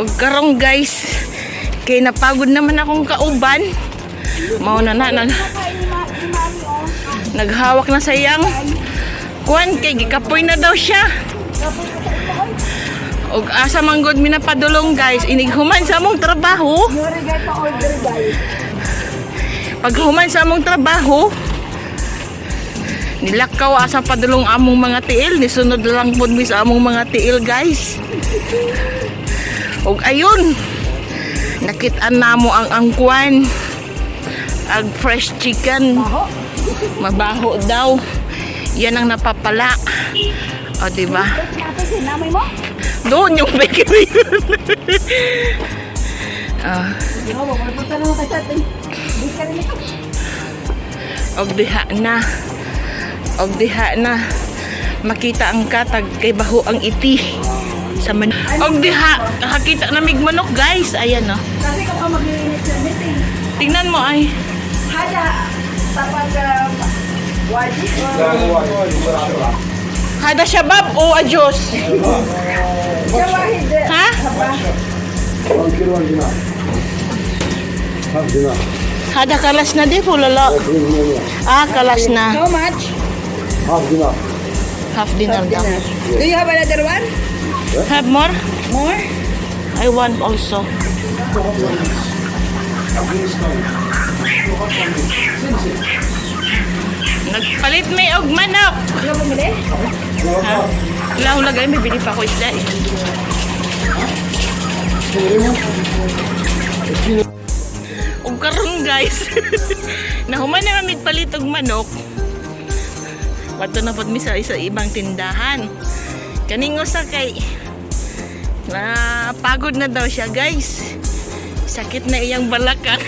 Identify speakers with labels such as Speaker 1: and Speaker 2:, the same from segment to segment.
Speaker 1: Og karong guys, kay napagod naman akong kauban. Mao na na nag naghawak na sayang kuan kay gikapoy na daw siya. Og asa man gud mi napadulong guys, inighuman sa among trabaho. Pag human sa among trabaho, nilakaw asa padulong among mga tiil, nisunod lang pud mi sa among mga tiil guys. Og ayun, nakit-an namo ang angkwan. Ag fresh chicken. Mabaho daw. Yan ang napapala. O, di ba?
Speaker 2: Sinamay mo?
Speaker 1: Doon yung bakery.
Speaker 2: Mo, ito.
Speaker 1: og diha na. Og diha na. Makita ang katag kay baho ang iti. Sa man. Og diha, nakakita na mig manok guys. Ayan oh.
Speaker 2: Kasi ka maglilinis ng meeting,
Speaker 1: Tingnan mo ay.
Speaker 2: hada, tapag uh, wadi.
Speaker 1: Hada shabab o ajos. Ha?
Speaker 3: Dinar. Dinar.
Speaker 1: Hada kalas na di po
Speaker 3: million.
Speaker 1: Ah, kalas na.
Speaker 2: How much?
Speaker 3: Half dinar.
Speaker 1: Half dinner daw.
Speaker 2: Do you have another one?
Speaker 1: Have more?
Speaker 2: More?
Speaker 1: I want also. Nagpalit may og manok.
Speaker 2: Ano?
Speaker 1: Ha? Wala ko lagay, may bili pa ako isda eh. Og karon guys. Nahuman na kami palit og manok. Wato na pod mi sa isa ibang tindahan. Kaning usa kay na pagod na daw siya guys. Sakit na iyang balakang.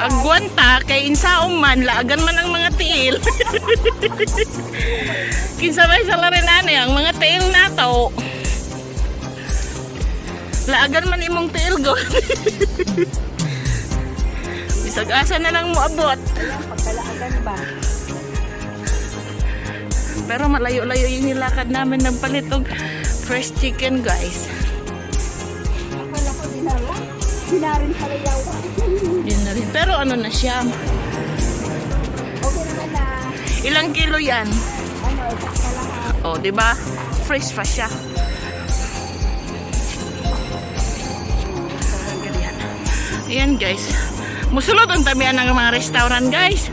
Speaker 1: Agwanta kay insaom man laagan man ang mga tiil. Kinsa may sa larenane ang mga tiil nato. Laagan man imong tiil go. Bisag asa na lang mo abot.
Speaker 2: Pagkalaagan ba?
Speaker 1: Pero malayo-layo yung nilakad namin ng palitog fresh chicken guys.
Speaker 2: Akala ko dinala. Dinarin pala yawa.
Speaker 1: Yun na rin. Pero ano na siya?
Speaker 2: Okay naman na.
Speaker 1: Ilang kilo yan?
Speaker 2: Ano, sakta lang ha.
Speaker 1: O, di ba? Fresh pa siya. Ayan guys. Musulod ang tamihan ng mga restaurant guys.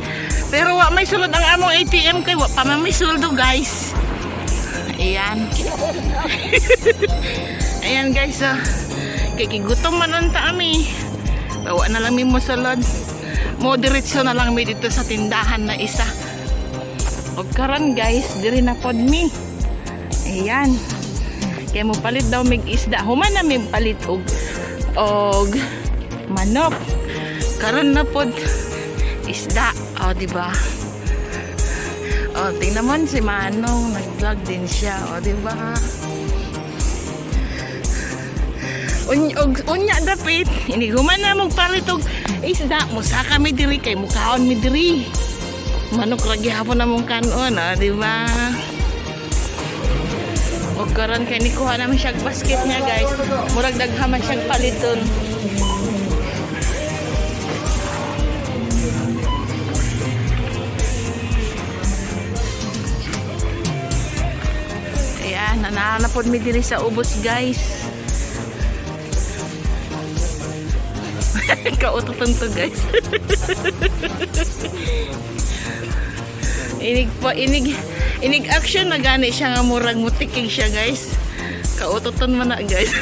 Speaker 1: Pero wa may sulod ang among ATM kay wa pa man may suldo guys. Ayan. Ayan guys. Oh. Kay kigutom man ang taami. Bawa na lang mi. Mo diretso na lang mi dito sa tindahan na isa. Og karon guys, diri na pod mi. Ayan. Kaya mo palit daw mig isda. Human na mi palit og og manok. Karon na pod isda. O, di ba? O, tingnan mo si Manong. Nag-vlog din siya. O, di ba? Uny, og, unya dapit. Iniguman na mong palit og isda. Musa kami diri kay mukhaon mi diri. Manok lagi hapon na mong kanon. O, di ba? Og karon kay ni kuha naman siya basket niya guys. Murag daghaman siyang paliton. Ayan, nananapod mi diri sa ubos guys. Kautoton to guys. inig po, inig, inig action na gani siya nga murag mutikig siya guys. Kautoton man na guys.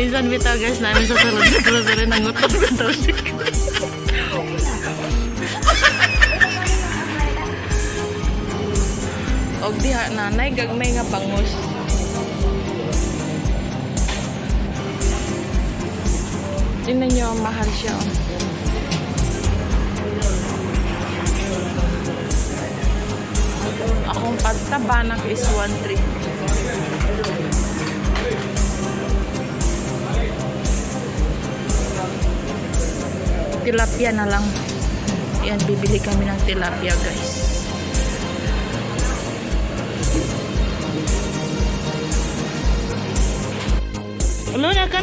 Speaker 1: Minsan bitaw guys namin sa salon sa rin ang utot bitaw siya. Og diha nanay gagmay nga bangus. Tingnan niyo, mahal siya. oh. Akong pagtabanak is 1.3. Tilapia na lang. Yan, bibili kami ng tilapia guys.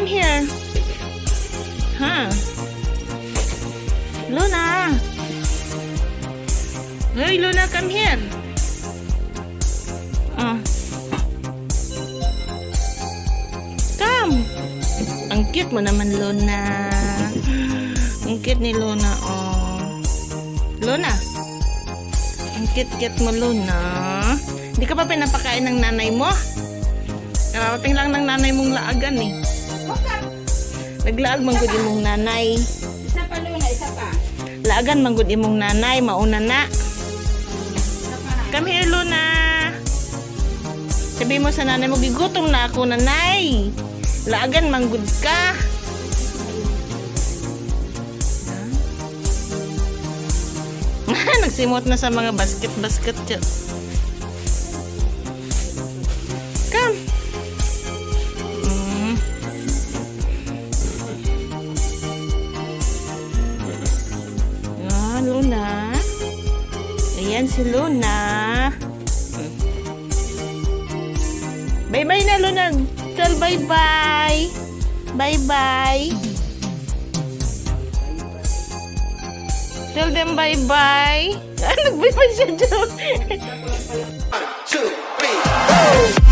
Speaker 1: Come here. Huh? Luna. Hey, Luna, come here. Ah. Come. Ang cute mo naman, Luna. Ang cute ni Luna, oh. Luna. Ang cute-cute mo, Luna. Hindi ka pa pinapakain ng nanay mo? Karating lang ng nanay mong laagan eh. Naglaag manggod imong nanay.
Speaker 2: Isa pa Luna, isa pa.
Speaker 1: Laagan manggod imong nanay, mauna na. Come here, Luna. Sabi mo sa nanay mo, gigutom na ako, nanay. Laagan manggod ka. Nagsimot na sa mga basket-basket Ayan si Luna. Bye-bye na, Luna. Tell bye-bye. Bye-bye. Tell them bye-bye. Ah, nag-bye-bye siya dyan.
Speaker 4: two, three, go!